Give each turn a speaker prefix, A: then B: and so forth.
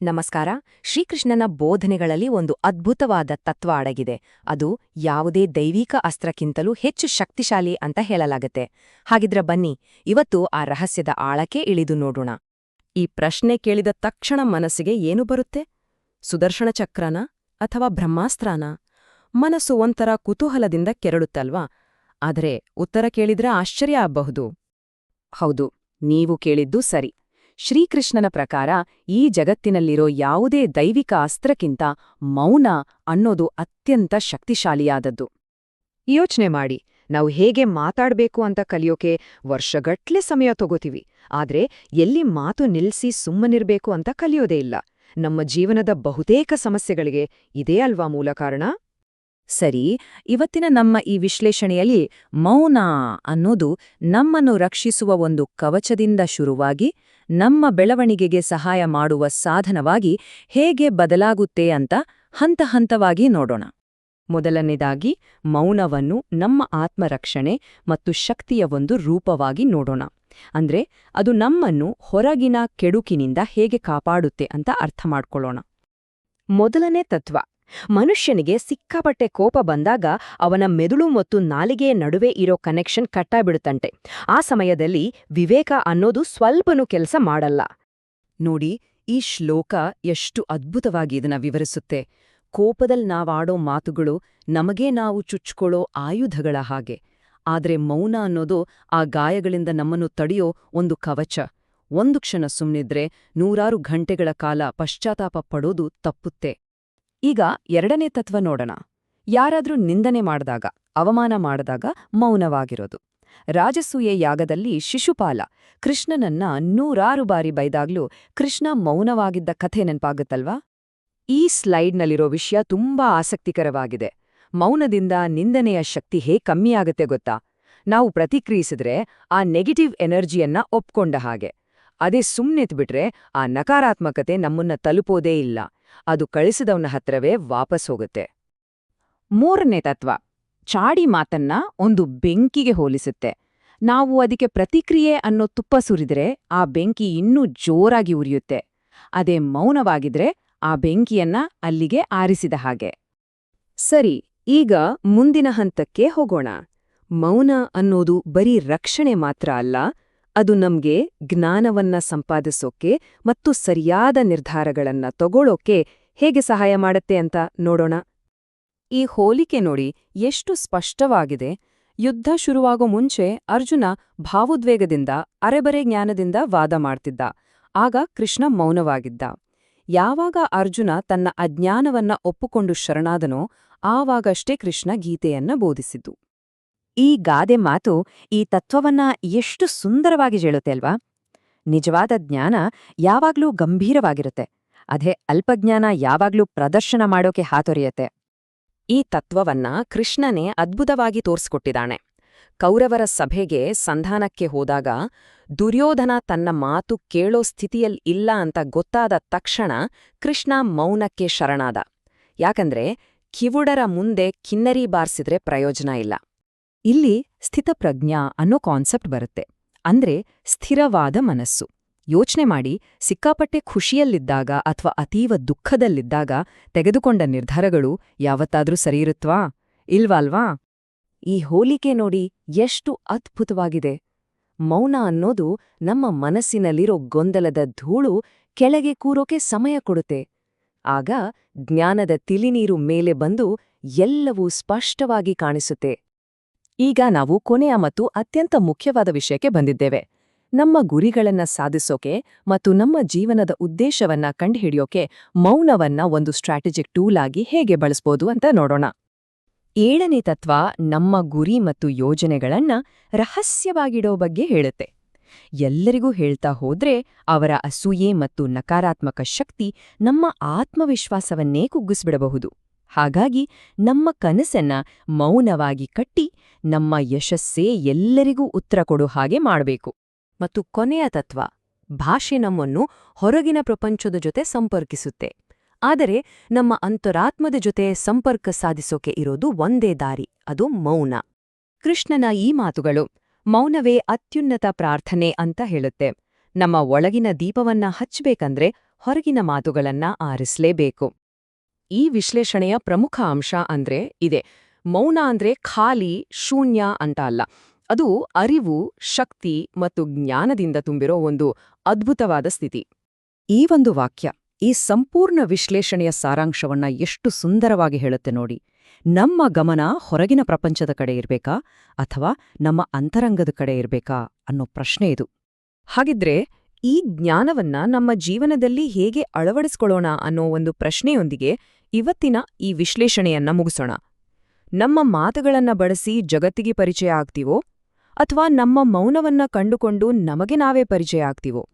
A: ನಮಸ್ಕಾರ. ಶ್ರೀಕೃಷ್ಣನ ಬೋಧನೆಗಳಲ್ಲಿ ಒಂದು ಅದ್ಭುತವಾದ ತತ್ವ ಅಡಗಿದೆ. ಅದು ಯಾವುದೇ ದೈವಿಕ ಅಸ್ತ್ರಕ್ಕಿಂತಲೂ ಹೆಚ್ಚು ಶಕ್ತಿಶಾಲಿ ಅಂತ ಹೇಳಲಾಗತ್ತೆ. ಹಾಗಿದ್ರ ಬನ್ನಿ, ಇವತ್ತು ಆ ರಹಸ್ಯದ ಆಳಕ್ಕೆ ಇಳಿದು ನೋಡೋಣ.
B: ಈ ಪ್ರಶ್ನೆ ಕೇಳಿದ ತಕ್ಷಣ ಮನಸ್ಸಿಗೆ ಏನು ಬರುತ್ತೆ? ಸುದರ್ಶನ ಚಕ್ರನ ಅಥವಾ ಬ್ರಹ್ಮಾಸ್ತ್ರಾನ? ಮನಸ್ಸು ಒಂಥರ ಕುತೂಹಲದಿಂದ ಕೆರಳುತ್ತಲ್ವಾ? ಆದರೆ ಉತ್ತರ ಕೇಳಿದ್ರೆ ಆಶ್ಚರ್ಯ ಆಗಬಹುದು. ಹೌದು, ನೀವು ಕೇಳಿದ್ದು ಸರಿ. ಶ್ರೀಕೃಷ್ಣನ ಪ್ರಕಾರ ಈ ಜಗತ್ತಿನಲ್ಲಿರೋ ಯಾವುದೇ ದೈವಿಕ ಅಸ್ತ್ರಕ್ಕಿಂತ ಮೌನ ಅನ್ನೋದು ಅತ್ಯಂತ ಶಕ್ತಿಶಾಲಿಯಾದದ್ದು.
A: ಯೋಚನೆ ಮಾಡಿ, ನಾವು ಹೇಗೆ ಮಾತಾಡಬೇಕು ಅಂತ ಕಲಿಯೋಕೆ ವರ್ಷಗಟ್ಲೆ ಸಮಯ ತಗೋತೀವಿ, ಆದ್ರೆ ಎಲ್ಲಿ ಮಾತು ನಿಲ್ಸಿ ಸುಮ್ಮನಿರ್ಬೇಕು ಅಂತ ಕಲಿಯೋದೇ ಇಲ್ಲ. ನಮ್ಮ ಜೀವನದ ಬಹುತೇಕ ಸಮಸ್ಯೆಗಳಿಗೆ ಇದೇ ಅಲ್ವಾ ಮೂಲ ಕಾರಣ?
B: ಸರಿ, ಇವತ್ತಿನ ನಮ್ಮ ಈ ವಿಶ್ಲೇಷಣೆಯಲ್ಲಿ ಮೌನ ಅನ್ನೋದು ನಮ್ಮನ್ನು ರಕ್ಷಿಸುವ ಒಂದು ಕವಚದಿಂದ ಶುರುವಾಗಿ ನಮ್ಮ ಬೆಳವಣಿಗೆಗೆ ಸಹಾಯ ಮಾಡುವ ಸಾಧನವಾಗಿ ಹೇಗೆ ಬದಲಾಗುತ್ತೆ ಅಂತ ಹಂತ ಹಂತವಾಗಿ ನೋಡೋಣ. ಮೊದಲನೇದಾಗಿ, ಮೌನವನ್ನು ನಮ್ಮ ಆತ್ಮರಕ್ಷಣೆ ಮತ್ತು ಶಕ್ತಿಯ ಒಂದು ರೂಪವಾಗಿ ನೋಡೋಣ. ಅಂದ್ರೆ, ಅದು ನಮ್ಮನ್ನು ಹೊರಗಿನ ಕೆಡುಕಿನಿಂದ ಹೇಗೆ ಕಾಪಾಡುತ್ತೆ ಅಂತ ಅರ್ಥ ಮಾಡ್ಕೊಳ್ಳೋಣ.
A: ಮೊದಲನೇ ತತ್ವ ಮನುಷ್ಯನಿಗೆ ಸಿಕ್ಕಾಪಟ್ಟೆ ಕೋಪ ಬಂದಾಗ ಅವನ ಮೆದುಳು ಮತ್ತು ನಾಲಿಗೆಯ ನಡುವೆ ಇರೋ ಕನೆಕ್ಷನ್ ಕಟ್ಟಾಬಿಡುತ್ತಂತೆ ಆ ಸಮಯದಲ್ಲಿ ವಿವೇಕ ಅನ್ನೋದು ಸ್ವಲ್ಪನೂ ಕೆಲಸ ಮಾಡಲ್ಲ.
B: ನೋಡಿ, ಈ ಶ್ಲೋಕ ಎಷ್ಟು ಅದ್ಭುತವಾಗಿ ಇದನ್ನ ವಿವರಿಸುತ್ತೆ. ಕೋಪದಲ್ಲಿ ನಾವಾಡೋ ಮಾತುಗಳು ನಮಗೇ ನಾವು ಚುಚ್ಕೊಳ್ಳೋ ಆಯುಧಗಳ ಹಾಗೆ. ಆದ್ರೆ ಮೌನ ಅನ್ನೋದು ಆ ಗಾಯಗಳಿಂದ ನಮ್ಮನ್ನು ತಡೆಯೋ ಒಂದು ಕವಚ. ಒಂದು ಕ್ಷಣ ಸುಮ್ಮನಿದ್ರೆ ನೂರಾರು ಗಂಟೆಗಳ ಕಾಲ ಪಶ್ಚಾತ್ತಾಪ ಪಡೋದು ತಪ್ಪುತ್ತೆ. ಈಗ ಎರಡನೇ ತತ್ವ ನೋಡೋಣ. ಯಾರಾದ್ರೂ ನಿಂದನೆ ಮಾಡಿದಾಗ, ಅವಮಾನ ಮಾಡಿದಾಗ ಮೌನವಾಗಿರೋದು. ರಾಜಸೂಯ ಯಾಗದಲ್ಲಿ ಶಿಶುಪಾಲ, ಕೃಷ್ಣನನ್ನ ನೂರಾರು ಬಾರಿ ಬೈದಾಗ್ಲೂ ಕೃಷ್ಣ ಮೌನವಾಗಿದ್ದ ಕಥೆ ನೆನ್ಪಾಗುತ್ತಲ್ವಾ? ಈ ಸ್ಲೈಡ್ನಲ್ಲಿರೋ ವಿಷಯ ತುಂಬಾ ಆಸಕ್ತಿಕರವಾಗಿದೆ. ಮೌನದಿಂದ ನಿಂದನೆಯ ಶಕ್ತಿ ಹೇ ಕಮ್ಮಿಯಾಗುತ್ತೆ ಗೊತ್ತಾ? ನಾವು ಪ್ರತಿಕ್ರಿಯಿಸಿದ್ರೆ ಆ ನೆಗೆಟಿವ್ ಎನರ್ಜಿಯನ್ನ ಒಪ್ಕೊಂಡ ಹಾಗೆ. ಅದೇ ಸುಮ್ನೆತ್ಬಿಟ್ರೆ ಆ ನಕಾರಾತ್ಮಕತೆ ನಮ್ಮನ್ನ ತಲುಪೋದೇ ಇಲ್ಲ. ಅದು ಕಳಿಸಿದವನ ಹತ್ರವೇ ವಾಪಸ್ ಹೋಗುತ್ತೆ. ಮೂರನೇ ತತ್ವ, ಚಾಡಿ ಮಾತನ್ನ ಒಂದು ಬೆಂಕಿಗೆ ಹೋಲಿಸುತ್ತೆ. ನಾವು ಅದಕ್ಕೆ ಪ್ರತಿಕ್ರಿಯೆ ಅನ್ನೋ ತುಪ್ಪ ಸುರಿದ್ರೆ ಆ ಬೆಂಕಿ ಇನ್ನೂ ಜೋರಾಗಿ ಉರಿಯುತ್ತೆ. ಅದೇ ಮೌನವಾಗಿದ್ರೆ ಆ ಬೆಂಕಿಯನ್ನ ಅಲ್ಲಿಗೆ ಆರಿಸಿದ ಹಾಗೆ. ಸರಿ, ಈಗ ಮುಂದಿನ ಹಂತಕ್ಕೆ ಹೋಗೋಣ. ಮೌನ ಅನ್ನೋದು ಬರೀ ರಕ್ಷಣೆ ಮಾತ್ರ ಅಲ್ಲ ಅದು ನಮ್ಗೆ ಜ್ಞಾನವನ್ನ ಸಂಪಾದಿಸೋಕೆ ಮತ್ತು ಸರಿಯಾದ ನಿರ್ಧಾರಗಳನ್ನ ತಗೊಳ್ಳೋಕೆ ಹೇಗೆ ಸಹಾಯ ಮಾಡತ್ತೆ ಅಂತ ನೋಡೋಣ. ಈ ಹೋಲಿಕೆ ನೋಡಿ ಎಷ್ಟು ಸ್ಪಷ್ಟವಾಗಿದೆ. ಯುದ್ಧ ಶುರುವಾಗೋ ಮುಂಚೆ ಅರ್ಜುನ ಭಾವೋದ್ವೇಗದಿಂದ, ಅರೆಬರೆ ಜ್ಞಾನದಿಂದ ವಾದ ಮಾಡ್ತಿದ್ದ. ಆಗ ಕೃಷ್ಣ ಮೌನವಾಗಿದ್ದ. ಯಾವಾಗ ಅರ್ಜುನ ತನ್ನ ಅಜ್ಞಾನವನ್ನ ಒಪ್ಪಿಕೊಂಡು ಶರಣಾದನೋ, ಆವಾಗಷ್ಟೇ ಕೃಷ್ಣ ಗೀತೆಯನ್ನ ಬೋಧಿಸಿದ್ದು. ಈ ಗಾದೆ ಮಾತು ಈ ತತ್ವವನ್ನ ಎಷ್ಟು ಸುಂದರವಾಗಿ ಹೇಳುತ್ತೆ ಅಲ್ವಾ? ನಿಜವಾದ ಜ್ಞಾನ ಯಾವಾಗ್ಲೂ ಗಂಭೀರವಾಗಿರುತ್ತೆ. ಅದೇ ಅಲ್ಪಜ್ಞಾನ ಯಾವಾಗ್ಲೂ ಪ್ರದರ್ಶನ ಮಾಡೋಕೆ ಹಾತೊರೆಯತ್ತೆ. ಈ ತತ್ವವನ್ನ ಕೃಷ್ಣನೇ ಅದ್ಭುತವಾಗಿ ತೋರಿಸ್ಕೊಟ್ಟಿದ್ದಾನೆ. ಕೌರವರ ಸಭೆಗೆ ಸಂಧಾನಕ್ಕೆ ಹೋದಾಗ ದುರ್ಯೋಧನ ತನ್ನ ಮಾತು ಕೇಳೋ ಸ್ಥಿತಿಯಲ್ ಇಲ್ಲ ಅಂತ ಗೊತ್ತಾದ ತಕ್ಷಣ ಕೃಷ್ಣ ಮೌನಕ್ಕೆ ಶರಣಾದ. ಯಾಕಂದ್ರೆ ಕಿವುಡರ ಮುಂದೆ ಕಿನ್ನರಿ ಬಾರಿಸಿದ್ರೆ ಪ್ರಯೋಜನ ಇಲ್ಲ. ಇಲ್ಲಿ ಸ್ಥಿತಪ್ರಜ್ಞಾ ಅನ್ನೋ ಕಾನ್ಸೆಪ್ಟ್ ಬರುತ್ತೆ. ಅಂದ್ರೆ ಸ್ಥಿರವಾದ ಮನಸ್ಸು. ಯೋಚನೆ ಮಾಡಿ ಸಿಕ್ಕಾಪಟ್ಟೆ ಖುಷಿಯಲ್ಲಿದ್ದಾಗ ಅಥವಾ ಅತೀವ ದುಃಖದಲ್ಲಿದ್ದಾಗ ತೆಗೆದುಕೊಂಡ ನಿರ್ಧಾರಗಳು ಯಾವತ್ತಾದ್ರೂ ಸರಿಯಿರುತ್ವಾ? ಇಲ್ವಾಲ್ವಾ? ಈ ಹೋಲಿಕೆ ನೋಡಿ ಎಷ್ಟು ಅದ್ಭುತವಾಗಿದೆ. ಮೌನ ಅನ್ನೋದು ನಮ್ಮ ಮನಸ್ಸಿನಲ್ಲಿರೋ ಗೊಂದಲದ ಧೂಳು ಕೆಳಗೆ ಕೂರೋಕೆ ಸಮಯ ಕೊಡುತ್ತೆ. ಆಗ ಜ್ಞಾನದ ತಿಳಿನೀರು ಮೇಲೆ ಬಂದು ಎಲ್ಲವೂ ಸ್ಪಷ್ಟವಾಗಿ ಕಾಣಿಸುತ್ತೆ. ಈಗ ನಾವು ಕೊನೆಯ ಮತ್ತು ಅತ್ಯಂತ ಮುಖ್ಯವಾದ ವಿಷಯಕ್ಕೆ ಬಂದಿದ್ದೇವೆ. ನಮ್ಮ ಗುರಿಗಳನ್ನ ಸಾಧಿಸೋಕೆ ಮತ್ತು ನಮ್ಮ ಜೀವನದ ಉದ್ದೇಶವನ್ನ ಕಂಡುಹಿಡಿಯೋಕೆ ಮೌನವನ್ನ ಒಂದು ಸ್ಟ್ರಾಟಜಿಕ್ ಟೂಲ್ ಆಗಿ ಹೇಗೆ ಬಳಸ್ಬೋದು ಅಂತ ನೋಡೋಣ. ಏಳನೇ ತತ್ವ ನಮ್ಮ ಗುರಿ ಮತ್ತು ಯೋಜನೆಗಳನ್ನ ರಹಸ್ಯವಾಗಿಡೋ ಬಗ್ಗೆ ಹೇಳುತ್ತೆ. ಎಲ್ಲರಿಗೂ ಹೇಳ್ತಾ ಹೋದ್ರೆ ಅವರ ಅಸೂಯೆ ಮತ್ತು ನಕಾರಾತ್ಮಕ ಶಕ್ತಿ ನಮ್ಮ ಆತ್ಮವಿಶ್ವಾಸವನ್ನೇ ಕುಗ್ಗಿಸ್ಬಿಡಬಹುದು. ಹಾಗಾಗಿ ನಮ್ಮ ಕನಸನ್ನ ಮೌನವಾಗಿ ಕಟ್ಟಿ ನಮ್ಮ ಯಶಸ್ಸೇ ಎಲ್ಲರಿಗೂ ಉತ್ತರ ಕೊಡೋ ಹಾಗೆ ಮಾಡಬೇಕು. ಮತ್ತು ಕೊನೆಯ ತತ್ವ, ಭಾಷೆ ನಮ್ಮನ್ನು ಹೊರಗಿನ ಪ್ರಪಂಚದ ಜೊತೆ ಸಂಪರ್ಕಿಸುತ್ತೆ. ಆದರೆ ನಮ್ಮ ಅಂತರಾತ್ಮದ ಜೊತೆ ಸಂಪರ್ಕ ಸಾಧಿಸೋಕೆ ಇರೋದು ಒಂದೇ ದಾರಿ, ಅದು ಮೌನ. ಕೃಷ್ಣನ ಈ ಮಾತುಗಳು ಮೌನವೇ ಅತ್ಯುನ್ನತ ಪ್ರಾರ್ಥನೆ ಅಂತ ಹೇಳುತ್ತೆ. ನಮ್ಮ ಒಳಗಿನ ದೀಪವನ್ನ ಹಚ್ಚಬೇಕಂದ್ರೆ ಹೊರಗಿನ ಮಾತುಗಳನ್ನ ಆರಿಸ್ಲೇಬೇಕು. ಈ ವಿಶ್ಲೇಷಣೆಯ ಪ್ರಮುಖ ಅಂಶ ಅಂದ್ರೆ ಇದೆ. ಮೌನ ಅಂದ್ರೆ ಖಾಲಿ, ಶೂನ್ಯ ಅಂತ ಅಲ್ಲ. ಅದು ಅರಿವು, ಶಕ್ತಿ ಮತ್ತು ಜ್ಞಾನದಿಂದ ತುಂಬಿರೋ ಒಂದು ಅದ್ಭುತವಾದ ಸ್ಥಿತಿ. ಈ ಒಂದು ವಾಕ್ಯ ಈ ಸಂಪೂರ್ಣ ವಿಶ್ಲೇಷಣೆಯ ಸಾರಾಂಶವನ್ನ ಎಷ್ಟು ಸುಂದರವಾಗಿ ಹೇಳುತ್ತೆ ನೋಡಿ. ನಮ್ಮ ಗಮನ ಹೊರಗಿನ ಪ್ರಪಂಚದ ಕಡೆ ಇರಬೇಕಾ? ಅಥವಾ ನಮ್ಮ ಅಂತರಂಗದ ಕಡೆ ಇರಬೇಕಾ? ಅನ್ನೋ ಪ್ರಶ್ನೆ ಇದು.
A: ಹಾಗಿದ್ರೆ ಈ ಜ್ಞಾನವನ್ನ ನಮ್ಮ ಜೀವನದಲ್ಲಿ ಹೇಗೆ ಅಳವಡಿಸ್ಕೊಳ್ಳೋಣ ಅನ್ನೋ ಒಂದು ಪ್ರಶ್ನೆಯೊಂದಿಗೆ ಇವತ್ತಿನ ಈ ವಿಶ್ಲೇಷಣೆಯನ್ನ ಮುಗಿಸೋಣ. ನಮ್ಮ ಮಾತುಗಳನ್ನ ಬಳಸಿ ಜಗತ್ತಿಗೆ ಪರಿಚಯ ಆಗ್ತೀವೋ? ಅಥವಾ ನಮ್ಮ ಮೌನವನ್ನ ಕಂಡುಕೊಂಡು ನಮಗೆ ನಾವೇ ಪರಿಚಯ ಆಗ್ತೀವೋ?